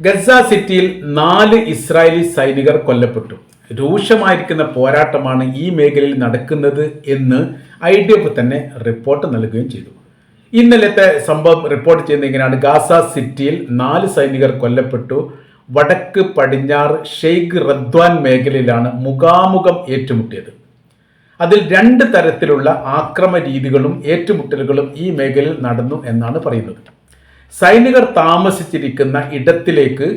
Gaza സിറ്റിയിൽ നാല് Israeli സൈനികർ കൊല്ലപ്പെട്ടു. രൂക്ഷമായിരിക്കുന്ന പോരാട്ടമാണ് ഈ മേഖലയിൽ നടക്കുന്നത് എന്ന് ഐ ഡി എഫ് തന്നെ റിപ്പോർട്ട് നൽകുകയും ചെയ്തു. ഇന്നലത്തെ സംഭവം റിപ്പോർട്ട് ചെയ്യുന്നത് ഇങ്ങനെയാണ് ഗാസ സിറ്റിയിൽ നാല് സൈനികർ കൊല്ലപ്പെട്ടു. വടക്ക് പടിഞ്ഞാറ് ഷെയ്ഖ് റദ്വാൻ മേഖലയിലാണ് മുഖാമുഖം ഏറ്റുമുട്ടിയത്. അതിൽ രണ്ട് തരത്തിലുള്ള ആക്രമ രീതികളും ഏറ്റുമുട്ടലുകളും ഈ മേഖലയിൽ നടന്നു എന്നാണ് പറയുന്നത്. സൈനികർ താമസിച്ചിരിക്കുന്ന ഇടത്തിലേക്ക്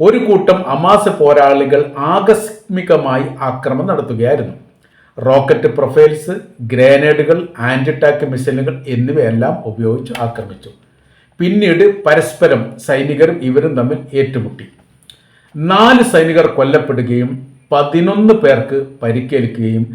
ഒരു കൂട്ടം അമാസ പോരാളികൾ ആകസ്മികമായി ആക്രമണം നടത്തുകയായിരുന്നു. റോക്കറ്റ് പ്രൊഫൈൽസ് ഗ്രനേഡുകൾ ആന്റി ടാക്ക് മിസൈലുകൾ എന്നിവയെല്ലാം ഉപയോഗിച്ച് ആക്രമിച്ചു. പിന്നീട് പരസ്പരം സൈനികരും ഇവരും തമ്മിൽ ഏറ്റുമുട്ടി. നാല് സൈനികർ കൊല്ലപ്പെടുകയും പതിനൊന്ന് പേർക്ക് പരിക്കേൽക്കുകയും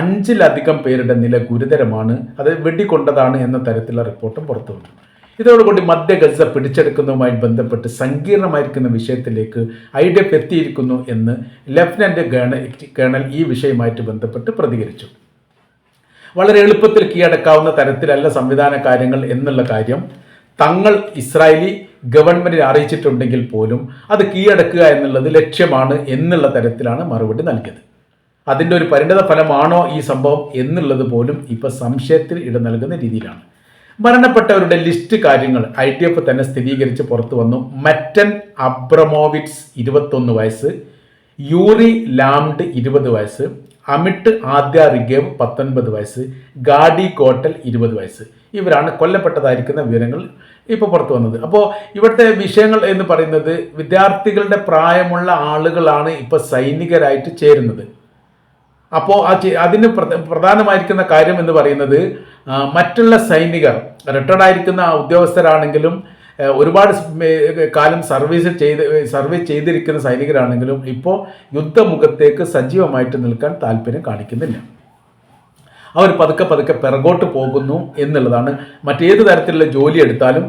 അഞ്ചിലധികം പേരുടെ നില ഗുരുതരമാണ്. അത് വെടികൊണ്ടതാണ് എന്ന തരത്തിലുള്ള റിപ്പോർട്ടും പുറത്തു വന്നു ഇതോടുകൂടി മധ്യ ഗസ പിടിച്ചെടുക്കുന്നതുമായി ബന്ധപ്പെട്ട് സങ്കീർണമായിരിക്കുന്ന വിഷയത്തിലേക്ക് ഐ ഡി എഫ് എത്തിയിരിക്കുന്നു എന്ന് ലഫ്റ്റനന്റ് ഗേണൽ കേണൽ ഈ വിഷയവുമായിട്ട് ബന്ധപ്പെട്ട് പ്രതികരിച്ചു. വളരെ എളുപ്പത്തിൽ കീഴടക്കാവുന്ന തരത്തിലല്ല സംവിധാന കാര്യങ്ങൾ എന്നുള്ള കാര്യം തങ്ങൾ ഇസ്രായേലി ഗവൺമെന്റിനെ അറിയിച്ചിട്ടുണ്ടെങ്കിൽ പോലും അത് കീഴടക്കുക എന്നുള്ളത് ലക്ഷ്യമാണ് എന്നുള്ള തരത്തിലാണ് മറുപടി നൽകിയത്. അതിന്റെ ഒരു പരിണിത ഫലമാണോ ഈ സംഭവം എന്നുള്ളത് പോലും ഇപ്പോൾ സംശയത്തിൽ ഇട നൽകുന്ന രീതിയിലാണ്. മരണപ്പെട്ടവരുടെ ലിസ്റ്റ് കാര്യങ്ങൾ ഐ ടി എഫ് തന്നെ സ്ഥിരീകരിച്ച് പുറത്തു വന്നു. മറ്റൻ അബ്രമോവിറ്റ്സ് ഇരുപത്തൊന്ന് വയസ്സ് യൂറി ലാംഡ് ഇരുപത് വയസ്സ് അമിട്ട് ആദ്യ റിഗേവ് പത്തൊൻപത് വയസ്സ് ഗാഡി കോട്ടൽ ഇരുപത് വയസ്സ്. ഇവരാണ് കൊല്ലപ്പെട്ടതായിരിക്കുന്ന വിവരങ്ങൾ ഇപ്പോൾ പുറത്തു വന്നത്. അപ്പോൾ ഇവിടുത്തെ വിഷയങ്ങൾ എന്ന് പറയുന്നത് വിദ്യാർത്ഥികളുടെ പ്രായമുള്ള ആളുകളാണ് ഇപ്പോൾ സൈനികരായിട്ട് ചേരുന്നത്. അപ്പോൾ ആ അതിന് പ്രധാനമായിരിക്കുന്ന കാര്യം എന്ന് പറയുന്നത് മറ്റുള്ള സൈനികർ റിട്ടയർഡ് ആയിരിക്കുന്ന ഉദ്യോഗസ്ഥരാണെങ്കിലും ഒരുപാട് കാലം സർവീസ് ചെയ്ത് സർവീസ് ചെയ്തിരിക്കുന്ന സൈനികരാണെങ്കിലും ഇപ്പോൾ യുദ്ധമുഖത്തേക്ക് സജീവമായിട്ട് നിൽക്കാൻ താല്പര്യം കാണിക്കുന്നില്ല. അവർ പതുക്കെ പതുക്കെ പിറകോട്ട് പോകുന്നു എന്നുള്ളതാണ്. മറ്റേത് തരത്തിലുള്ള ജോലി എടുത്താലും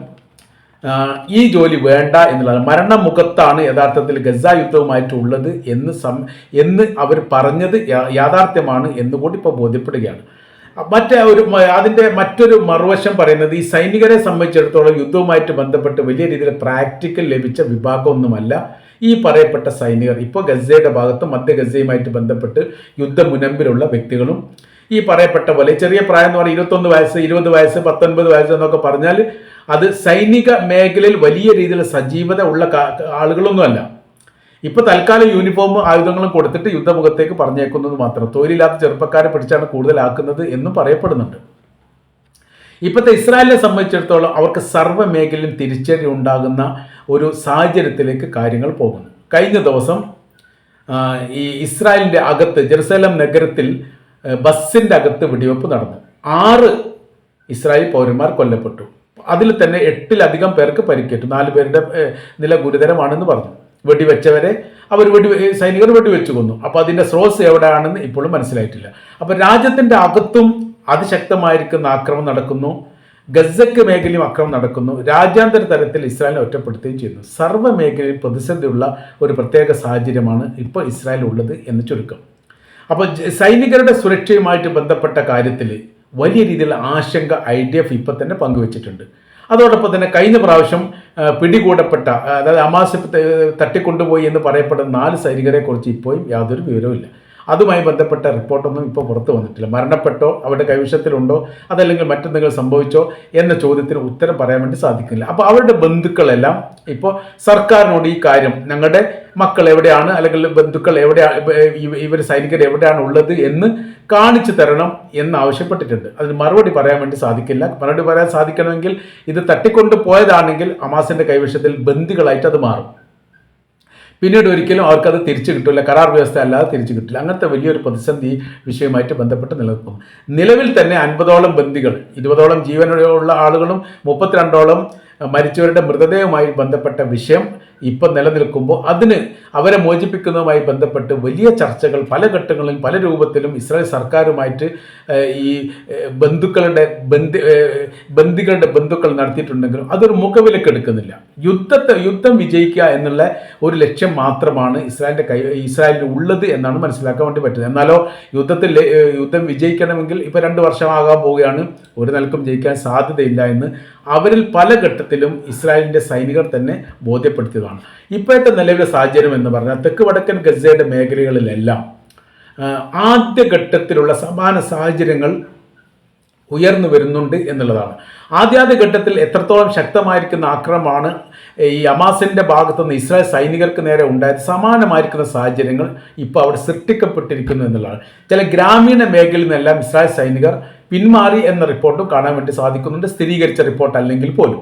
ഈ ജോലി വേണ്ട എന്നുള്ളതാണ്. മരണമുഖത്താണ് യഥാർത്ഥത്തിൽ ഗസ യുദ്ധവുമായിട്ടുള്ളത് എന്ന് സം എന്ന് അവർ പറഞ്ഞത് യാഥാർത്ഥ്യമാണ് എന്നുകൂടി ഇപ്പോൾ ബോധ്യപ്പെടുകയാണ്. മറ്റേ ഒരു അതിന്റെ മറ്റൊരു മറുവശം പറയുന്നത് ഈ സൈനികരെ സംബന്ധിച്ചിടത്തോളം യുദ്ധവുമായിട്ട് ബന്ധപ്പെട്ട് വലിയ രീതിയിൽ പ്രാക്ടിക്കൽ ലഭിച്ച വിഭാഗമൊന്നുമല്ല ഈ പറയപ്പെട്ട സൈനികർ. ഇപ്പോൾ ഗസയുടെ ഭാഗത്ത് മധ്യ ഗസയുമായിട്ട് ബന്ധപ്പെട്ട് യുദ്ധമുനമ്പിലുള്ള വ്യക്തികളും ഈ പറയപ്പെട്ട പോലെ ചെറിയ പ്രായം എന്ന് പറഞ്ഞാൽ ഇരുപത്തൊന്ന് വയസ്സ് ഇരുപത് വയസ്സ് പത്തൊൻപത് വയസ്സ് എന്നൊക്കെ പറഞ്ഞാൽ അത് സൈനിക മേഖലയിൽ വലിയ രീതിയിൽ സജീവത ഉള്ള ആളുകളൊന്നുമല്ല. ഇപ്പൊ തൽക്കാലം യൂണിഫോം ആയുധങ്ങളും കൊടുത്തിട്ട് യുദ്ധമുഖത്തേക്ക് പറഞ്ഞേക്കുന്നത് മാത്രം. തൊഴിലില്ലാത്ത ചെറുപ്പക്കാരെ പിടിച്ചാണ് കൂടുതലാക്കുന്നത് എന്നും പറയപ്പെടുന്നുണ്ട്. ഇപ്പോഴത്തെ ഇസ്രായേലിനെ സംബന്ധിച്ചിടത്തോളം അവർക്ക് സർവ മേഖലയിലും തിരിച്ചടി ഉണ്ടാകുന്ന ഒരു സാഹചര്യത്തിലേക്ക് കാര്യങ്ങൾ പോകുന്നു. കഴിഞ്ഞ ദിവസം ഈ ഇസ്രായേലിന്റെ അകത്ത് ജെറുസലം നഗരത്തിൽ ബസ്സിന്റെ അകത്ത് വെടിവെപ്പ് നടന്നു. ആറ് ഇസ്രായേൽ പൗരന്മാർ കൊല്ലപ്പെട്ടു. അതിൽ തന്നെ എട്ടിലധികം പേർക്ക് പരിക്കേറ്റു. നാല് പേരുടെ നില ഗുരുതരമാണെന്ന് പറഞ്ഞു. വെടിവെച്ചവരെ അവർ വെടി സൈനികർ വെടിവെച്ചു കൊന്നു. അപ്പോൾ അതിന്റെ സ്രോസ് എവിടെയാണെന്ന് ഇപ്പോഴും മനസ്സിലായിട്ടില്ല. അപ്പോൾ രാജ്യത്തിന്റെ അകത്തും അതിശക്തമായിരിക്കുന്ന ആക്രമണം നടക്കുന്നു. ഗസക്ക് മേഖലയും അക്രമം നടക്കുന്നു. രാജ്യാന്തര തലത്തിൽ ഇസ്രായേലിനെ ഒറ്റപ്പെടുത്തുകയും ചെയ്യുന്നു. സർവ മേഖലയിൽ പ്രതിസന്ധിയുള്ള ഒരു പ്രത്യേക സാഹചര്യമാണ് ഇപ്പോൾ ഇസ്രായേൽ ഉള്ളത് എന്ന് ചുരുക്കം. അപ്പോൾ സൈനികരുടെ സുരക്ഷയുമായിട്ട് ബന്ധപ്പെട്ട കാര്യത്തിൽ വലിയ രീതിയിലുള്ള ആശങ്ക ഐ ഡി എഫ് ഇപ്പം തന്നെ പങ്കുവച്ചിട്ടുണ്ട്. അതോടൊപ്പം തന്നെ കഴിഞ്ഞ പ്രാവശ്യം പിടികൂടപ്പെട്ട അതായത് അമാസ് തട്ടിക്കൊണ്ടുപോയി എന്ന് പറയപ്പെടുന്ന നാല് സൈനികരെക്കുറിച്ച് ഇപ്പോഴും യാതൊരു വിവരവുമില്ല. അതുമായി ബന്ധപ്പെട്ട റിപ്പോർട്ടൊന്നും ഇപ്പോൾ പുറത്തു വന്നിട്ടില്ല. മരണപ്പെട്ടോ അവരുടെ കൈവശത്തിലുണ്ടോ അതല്ലെങ്കിൽ മറ്റെന്തെങ്കിലും സംഭവിച്ചോ എന്ന ചോദ്യത്തിന് ഉത്തരം പറയാൻ വേണ്ടി സാധിക്കില്ല അപ്പോൾ അവരുടെ ബന്ധുക്കളെല്ലാം ഇപ്പോൾ സർക്കാരിനോട് ഈ കാര്യം ഞങ്ങളുടെ മക്കൾ എവിടെയാണ് അല്ലെങ്കിൽ ബന്ധുക്കൾ എവിടെയാണ് ഇവർ സൈനികർ എവിടെയാണ് ഉള്ളത് എന്ന് കാണിച്ചു തരണം എന്ന് ആവശ്യപ്പെട്ടിട്ടുണ്ട്. അതിന് മറുപടി പറയാൻ വേണ്ടി സാധിക്കില്ല. മറുപടി പറയാൻ സാധിക്കണമെങ്കിൽ ഇത് തട്ടിക്കൊണ്ട് പോയതാണെങ്കിൽ അമാസിന്റെ കൈവശത്തിൽ ബന്ദികളായിട്ട് അത് മാറും. പിന്നീട് ഒരിക്കലും അവർക്കത് തിരിച്ചു കിട്ടില്ല കരാർ വ്യവസ്ഥ അല്ലാതെ തിരിച്ചു കിട്ടില്ല അങ്ങനത്തെ വലിയൊരു പ്രതിസന്ധി വിഷയമായിട്ട് ബന്ധപ്പെട്ട് നിലനിൽക്കും നിലവിൽ തന്നെ അൻപതോളം ബന്ദികൾ ഇരുപതോളം ജീവനുള്ള ആളുകളും മുപ്പത്തിരണ്ടോളം മരിച്ചവരുടെ മൃതദേഹവുമായി ബന്ധപ്പെട്ട വിഷയം ഇപ്പം നിലനിൽക്കുമ്പോൾ അതിന് അവരെ മോചിപ്പിക്കുന്നതുമായി ബന്ധപ്പെട്ട് വലിയ ചർച്ചകൾ പല ഘട്ടങ്ങളിൽ പല രൂപത്തിലും ഇസ്രായേൽ സർക്കാരുമായിട്ട് ഈ ബന്ധുക്കളുടെ ബന്ധി ബന്ധികളുടെ ബന്ധുക്കൾ നടത്തിയിട്ടുണ്ടെങ്കിലും അതൊരു മുഖവിലക്ക് എടുക്കുന്നില്ല. യുദ്ധത്തെ യുദ്ധം വിജയിക്കുക എന്നുള്ള ഒരു ലക്ഷ്യം മാത്രമാണ് ഇസ്രായേലിന്റെ കൈ ഇസ്രായേലിന് ഉള്ളത് എന്നാണ് മനസ്സിലാക്കാൻ വേണ്ടി പറ്റുന്നത്. എന്നാലോ യുദ്ധത്തിൽ യുദ്ധം വിജയിക്കണമെങ്കിൽ ഇപ്പോൾ രണ്ട് വർഷമാകാൻ പോവുകയാണ്. ഒരു നിലക്കും ജയിക്കാൻ സാധ്യതയില്ല എന്ന് അവരിൽ പല ഘട്ടത്തിലും ഇസ്രായേലിന്റെ സൈനികർ തന്നെ ബോധ്യപ്പെടുത്തിയതാണ്. ഇപ്പോഴത്തെ നിലവിലെ സാഹചര്യം എന്ന് പറഞ്ഞാൽ തെക്ക് വടക്കൻ ഗസയുടെ മേഖലകളിലെല്ലാം ആദ്യഘട്ടത്തിലുള്ള സമാന സാഹചര്യങ്ങൾ ഉയർന്നു വരുന്നുണ്ട് എന്നുള്ളതാണ്. ആദ്യാദ്യ ഘട്ടത്തിൽ എത്രത്തോളം ശക്തമായിരിക്കുന്ന ആക്രമണമാണ് ഈ അമാസിന്റെ ഭാഗത്തുനിന്ന് ഇസ്രായേൽ സൈനികർക്ക് നേരെ ഉണ്ടായത് സമാനമായിരിക്കുന്ന സാഹചര്യങ്ങൾ ഇപ്പോൾ അവിടെ സൃഷ്ടിക്കപ്പെട്ടിരിക്കുന്നു എന്നുള്ളതാണ്. ചില ഗ്രാമീണ മേഖലയിൽ നിന്നെല്ലാം ഇസ്രായേൽ സൈനികർ പിന്മാറി എന്ന റിപ്പോർട്ടും കാണാൻ വേണ്ടി സാധിക്കുന്നുണ്ട് സ്ഥിരീകരിച്ച റിപ്പോർട്ട് അല്ലെങ്കിൽ പോലും.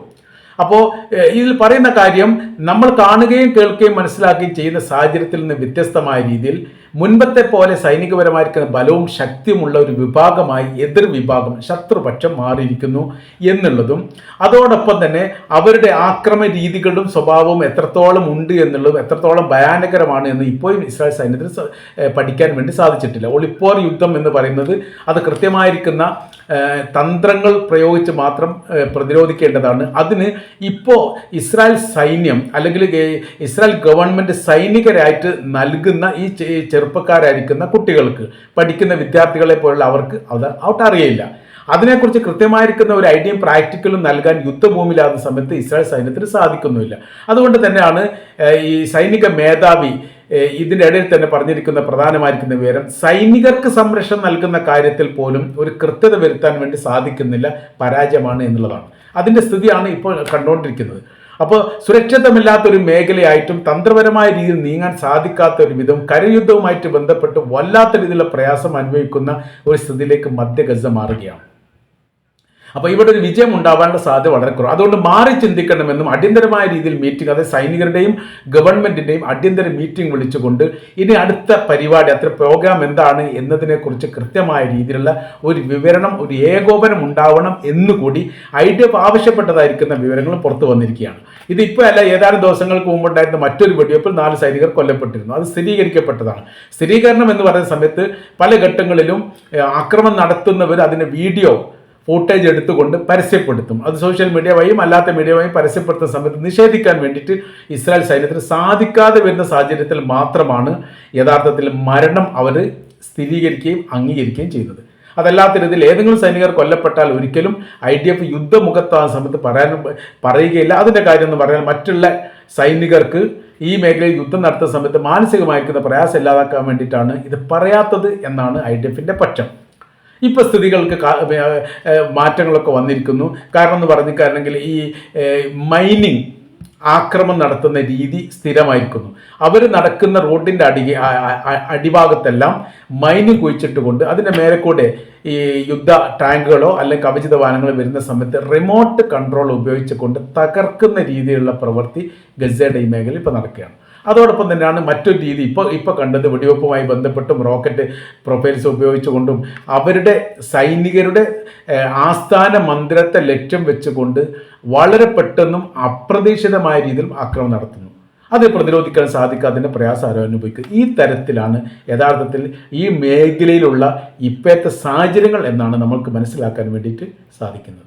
അപ്പോൾ ഇതിൽ പറയുന്ന കാര്യം നമ്മൾ കാണുകയും കേൾക്കുകയും മനസ്സിലാക്കുകയും ചെയ്യുന്ന സാഹചര്യത്തിൽ നിന്ന് വ്യത്യസ്തമായ രീതിയിൽ മുൻപത്തെ പോലെ സൈനികപരമായിരിക്കുന്ന ബലവും ശക്തിയുമുള്ള ഒരു വിഭാഗമായി എതിർ വിഭാഗം ശത്രുപക്ഷം മാറിയിരിക്കുന്നു എന്നുള്ളതും അതോടൊപ്പം തന്നെ അവരുടെ ആക്രമ രീതികളും സ്വഭാവവും എത്രത്തോളം ഉണ്ട് എന്നുള്ളതും എത്രത്തോളം ഭയാനകരമാണ് എന്ന് ഇപ്പോഴും ഇസ്രായേൽ സൈന്യത്തിന് പഠിക്കാൻ വേണ്ടി സാധിച്ചിട്ടില്ല. ഒളിപ്പോർ യുദ്ധം എന്ന് പറയുന്നത് അത് കൃത്യമായിരിക്കുന്ന തന്ത്രങ്ങൾ പ്രയോഗിച്ച് മാത്രം പ്രതിരോധിക്കേണ്ടതാണ്. അതിന് ഇപ്പോൾ ഇസ്രായേൽ സൈന്യം അല്ലെങ്കിൽ ഇസ്രായേൽ ഗവൺമെന്റ് സൈനികരായിട്ട് നൽകുന്ന ഈ ചെ- ചെറുപ്പക്കാരായിരിക്കുന്ന കുട്ടികൾക്ക് പഠിക്കുന്ന വിദ്യാർത്ഥികളെ പോലുള്ള അവർക്ക് അത് ഔട്ട് അറിയില്ല അതിനെക്കുറിച്ച് കൃത്യമായിരിക്കുന്ന ഒരു ഐഡിയയും പ്രാക്ടിക്കലും നൽകാൻ യുദ്ധഭൂമിയിലാകുന്ന സമയത്ത് ഇസ്രായേൽ സൈന്യത്തിന് സാധിക്കുന്നുമില്ല. അതുകൊണ്ട് തന്നെയാണ് ഈ സൈനിക മേധാവി ഇതിന്റെ ഇടയിൽ തന്നെ പറഞ്ഞിരിക്കുന്ന പ്രധാനമായിരിക്കുന്ന വിവരം സൈനികർക്ക് സംരക്ഷണം നൽകുന്ന കാര്യത്തിൽ പോലും ഒരു കൃത്യത വരുത്താൻ വേണ്ടി സാധിക്കുന്നില്ല പരാജയമാണ് എന്നുള്ളതാണ്. അതിന്റെ സ്ഥിതിയാണ് ഇപ്പോൾ കണ്ടുകൊണ്ടിരിക്കുന്നത്. അപ്പോൾ സുരക്ഷിതമില്ലാത്ത ഒരു മേഖലയായിട്ടും തന്ത്രപരമായ രീതിയിൽ നീങ്ങാൻ സാധിക്കാത്ത ഒരു വിധം കരയുദ്ധവുമായിട്ട് ബന്ധപ്പെട്ട് വല്ലാത്ത രീതിയിലുള്ള പ്രയാസം അനുഭവിക്കുന്ന ഒരു സ്ഥിതിയിലേക്ക് മധ്യഗസ മാറുകയാണ്. അപ്പോൾ ഇവിടെ ഒരു വിജയം ഉണ്ടാവാനുള്ള സാധ്യത വളരെ കുറവ്. അതുകൊണ്ട് മാറി ചിന്തിക്കണമെന്നും അടിയന്തരമായ രീതിയിൽ മീറ്റിംഗ് അതായത് സൈനികരുടെയും ഗവൺമെന്റിന്റെയും അടിയന്തര മീറ്റിംഗ് വിളിച്ചുകൊണ്ട് ഇനി അടുത്ത പരിപാടി അത്ര പ്രോഗ്രാം എന്താണ് എന്നതിനെക്കുറിച്ച് കൃത്യമായ രീതിയിലുള്ള ഒരു വിവരണം ഒരു ഏകോപനം ഉണ്ടാവണം എന്നുകൂടി ഐ ഡി എഫ് ആവശ്യപ്പെട്ടതായിരിക്കുന്ന വിവരങ്ങൾ പുറത്തു വന്നിരിക്കുകയാണ്. ഇതിപ്പോൾ അല്ല ഏതാനും ദിവസങ്ങൾക്ക് മുമ്പുണ്ടായിരുന്ന മറ്റൊരു വെടിവെപ്പിൽ നാല് സൈനികർ കൊല്ലപ്പെട്ടിരുന്നു. അത് സ്ഥിരീകരിക്കപ്പെട്ടതാണ്. സ്ഥിരീകരണം എന്ന് പറയുന്ന സമയത്ത് പല ഘട്ടങ്ങളിലും ആക്രമണം നടത്തുന്നവർ അതിന്റെ വീഡിയോ ഫൂട്ടേജ് എടുത്തുകൊണ്ട് പരസ്യപ്പെടുത്തും. അത് സോഷ്യൽ മീഡിയ വഴിയും അല്ലാത്ത മീഡിയ വഴിയും പരസ്യപ്പെടുത്തുന്ന സമയത്ത് നിഷേധിക്കാൻ വേണ്ടിയിട്ട് ഇസ്രായേൽ സൈന്യത്തിന് സാധിക്കാതെ വരുന്ന സാഹചര്യത്തിൽ മാത്രമാണ് യഥാർത്ഥത്തിൽ മരണം അവർ സ്ഥിരീകരിക്കുകയും അംഗീകരിക്കുകയും ചെയ്യുന്നത്. അതല്ലാത്ത രീതിയിൽ ഏതെങ്കിലും സൈനികർ കൊല്ലപ്പെട്ടാൽ ഒരിക്കലും ഐ ഡി എഫ് യുദ്ധമുഖത്താകുന്ന സമയത്ത് പറയാനും പറയുകയില്ല. അതിന്റെ കാര്യം എന്ന് പറയാൻ മറ്റുള്ള സൈനികർക്ക് ഈ മേഖലയിൽ യുദ്ധം നടത്തുന്ന സമയത്ത് മാനസികമായിരിക്കുന്ന പ്രയാസം ഇല്ലാതാക്കാൻ വേണ്ടിയിട്ടാണ് ഇത് പറയാത്തത് എന്നാണ് ഐ ഡി എഫിന്റെ പക്ഷം. ഇപ്പോൾ സ്ഥിതികൾക്ക് മാറ്റങ്ങളൊക്കെ വന്നിരിക്കുന്നു. കാരണം എന്ന് പറഞ്ഞിട്ടാണെങ്കിൽ ഈ മൈനിങ് ആക്രമം നടത്തുന്ന രീതി സ്ഥിരമായിരിക്കുന്നു. അവർ നടക്കുന്ന റോഡിന്റെ അടി അടിഭാഗത്തെല്ലാം മൈന് കുഴിച്ചിട്ട് കൊണ്ട് അതിന്റെ മേലെ കൂടെ ഈ യുദ്ധ ടാങ്കുകളോ അല്ലെങ്കിൽ കവചിത വാഹനങ്ങളോ വരുന്ന സമയത്ത് റിമോട്ട് കൺട്രോൾ ഉപയോഗിച്ചുകൊണ്ട് തകർക്കുന്ന രീതിയിലുള്ള പ്രവൃത്തി ഗസയുടെ ഈ മേഖലയിൽ ഇപ്പോൾ നടക്കുകയാണ്. അതോടൊപ്പം തന്നെയാണ് മറ്റൊരു രീതി ഇപ്പോൾ ഇപ്പോൾ കണ്ടത് വെടിവെപ്പുമായി ബന്ധപ്പെട്ടും റോക്കറ്റ് പ്രൊഫൈൽസ് ഉപയോഗിച്ചുകൊണ്ടും അവരുടെ സൈനികരുടെ ആസ്ഥാന മന്ദിരത്തെ ലക്ഷ്യം വെച്ചുകൊണ്ട് വളരെ പെട്ടെന്നും അപ്രതീക്ഷിതമായ രീതിയിൽ ആക്രമണം നടത്തുന്നു. അത് പ്രതിരോധിക്കാൻ സാധിക്കാതിന്റെ പ്രയാസം അനുഭവിക്കും ഈ തരത്തിലാണ് യഥാർത്ഥത്തിൽ ഈ മേഖലയിലുള്ള ഇപ്പോഴത്തെ സാഹചര്യങ്ങൾ എന്നാണ് നമ്മൾക്ക് മനസ്സിലാക്കാൻ വേണ്ടിയിട്ട് സാധിക്കുന്നത്.